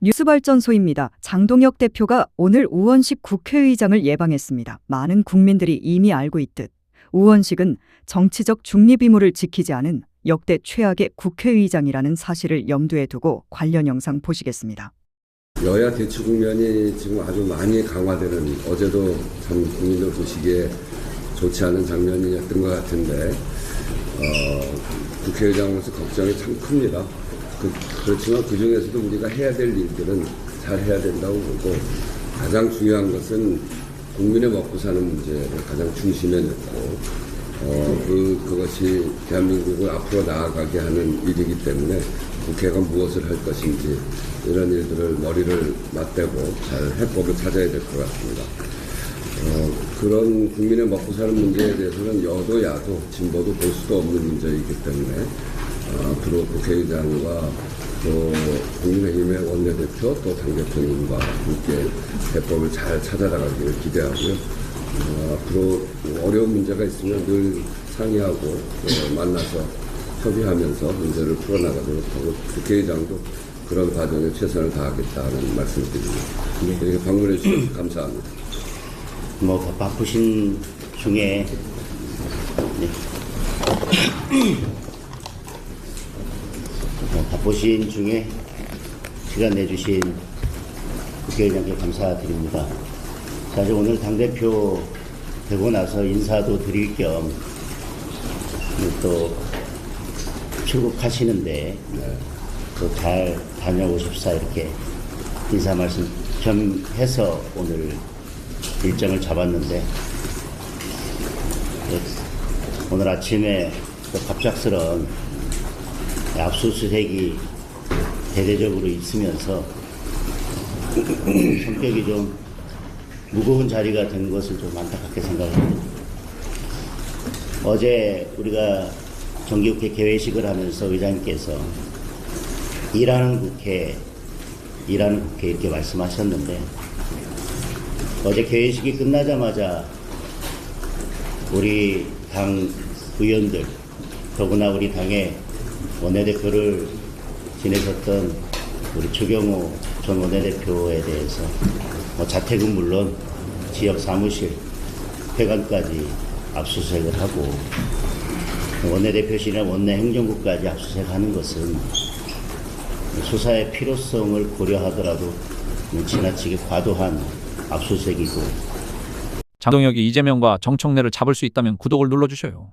뉴스발전소입니다. 장동혁 대표가 오늘 우원식 국회의장을 예방했습니다. 많은 국민들이 이미 알고 있듯 우원식은 정치적 중립 의무를 지키지 않은 역대 최악의 국회의장이라는 사실을 염두에 두고 관련 영상 보시겠습니다. 여야 대치 국면이 지금 아주 많이 강화되는 어제도 참 국민들 보시기에 좋지 않은 장면이었던 것 같은데 어, 국회의장으로서 걱정이 참 큽니다. 그, 그렇지만 그 중에서도 우리가 해야 될 일들은 잘 해야 된다고 보고 가장 중요한 것은 국민의 먹고 사는 문제를 가장 중심에 놓고 어, 그, 그것이 대한민국을 앞으로 나아가게 하는 일이기 때문에 국회가 무엇을 할 것인지 이런 일들을 머리를 맞대고 잘 해법을 찾아야 될 것 같습니다. 어, 그런 국민의 먹고 사는 문제에 대해서는 여도 야도 진보도 보수도 없는 문제이기 때문에 어, 앞으로 국회의장과 또 국민의힘의 원내대표 또 당대표님과 함께 해법을 잘 찾아나가기를 기대하고요. 어, 앞으로 어려운 문제가 있으면 늘 상의하고 또 만나서 협의하면서 문제를 풀어나가도록 하고 국회의장도 그런 과정에 최선을 다하겠다는 말씀을 드립니다. 이렇게 방문해 주셔서 감사합니다. 뭐 바쁘신 중에 네. 뭐 바쁘신 중에 시간 내주신 국회의장께 감사드립니다. 사실 오늘 당대표 되고 나서 인사도 드릴 겸 또 출국하시는데 또 잘 다녀오십사 이렇게 인사 말씀 겸 해서 오늘 일정을 잡았는데 예, 오늘 아침에 또 갑작스런 압수수색이 대대적으로 있으면서 성격이 좀 무거운 자리가 된 것을 좀 안타깝게 생각합니다. 어제 우리가 정기국회 개회식을 하면서 의장님께서 일하는 국회, 일하는 국회 이렇게 말씀하셨는데 어제 개회식이 끝나자마자 우리 당 의원들, 더구나 우리 당의 원내대표를 지내셨던 우리 추경호 전 원내대표에 대해서 뭐 자택은 물론 지역 사무실, 회관까지 압수수색을 하고 원내대표실이나 원내 행정국까지 압수수색하는 것은 수사의 필요성을 고려하더라도 지나치게 과도한 압수수색이고 장동혁이 이재명과 정청래를 잡을 수 있다면 구독을 눌러주셔요.